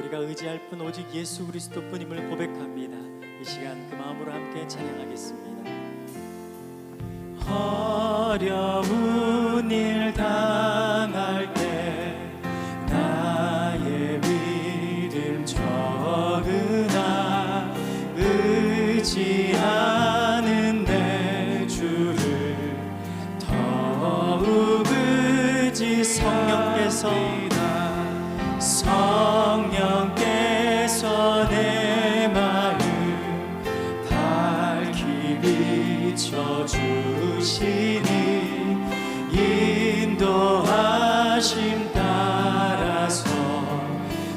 우리가 의지할 분 오직 예수 그리스도뿐임을 고백합니다. 이 시간 그 마음으로 함께 찬양하겠습니다. 어려운 일 당할 때 나의 믿음 적으나 의지하는 내 주를 더욱 의지 성령께서 성 비춰주시니 인도하심 따라서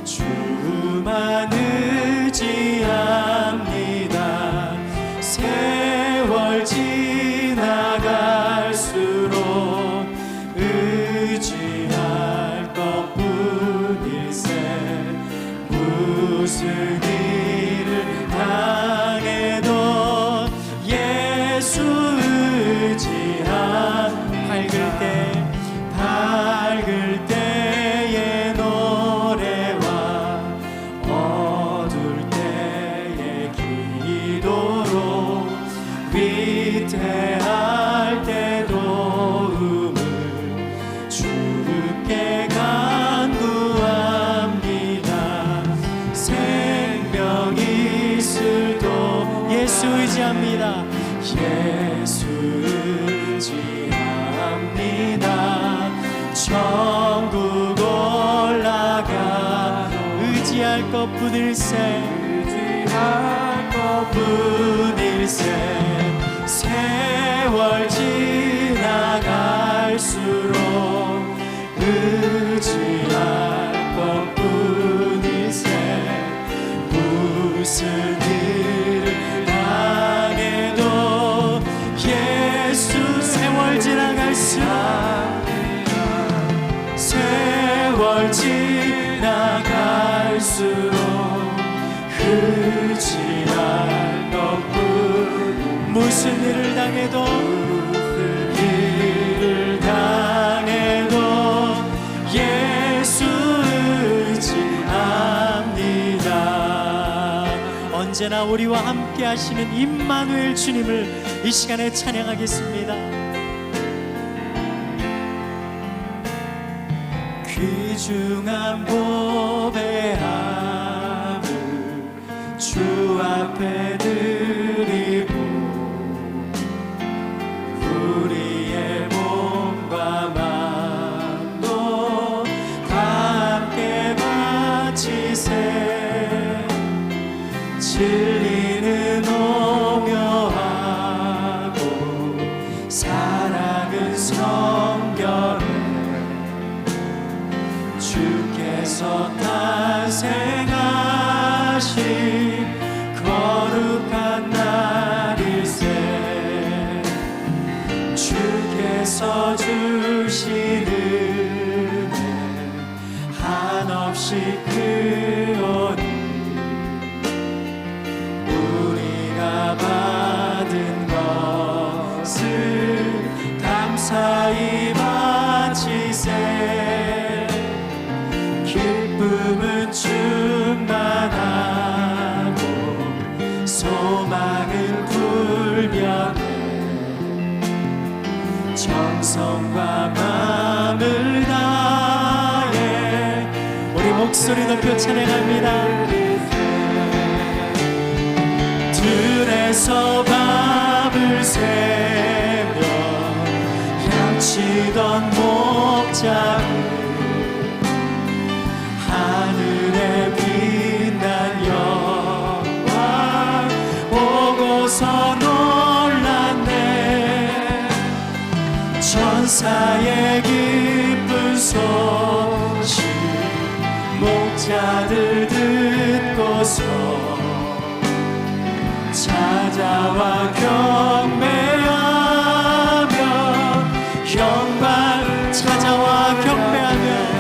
주만 의지합 예수 의지합니다. 예수 의지합니다. 천국 올라가 의지할 것뿐일세. 의지할 것뿐일세. 세월 지나갈수록 지나갈수록 의지할 것뿐. 무슨 일을 당해도 일을 당해도 예수 의지합니다. 언제나 우리와 함께 하시는 임마누엘 주님을 이 시간에 찬양하겠습니다 귀중한 보배함을 주 앞에 드리고 우리의 몸과 마음도 함께 바치세. 진리는 탄생하신 거룩한 날일세? 주께서 주신 은혜 한없이 크오니 우리가 받은 것을 감사히 기쁨은 충만하고 소망은 불변해 정성과 마음을 다해 우리 목소리 높여 찬양합니다. 들에서 밥을 세며 양치던 목자를 천사의 기쁜 소식 목자들 듣고서 찾아와 경배하며 영광 찾아와 경배하며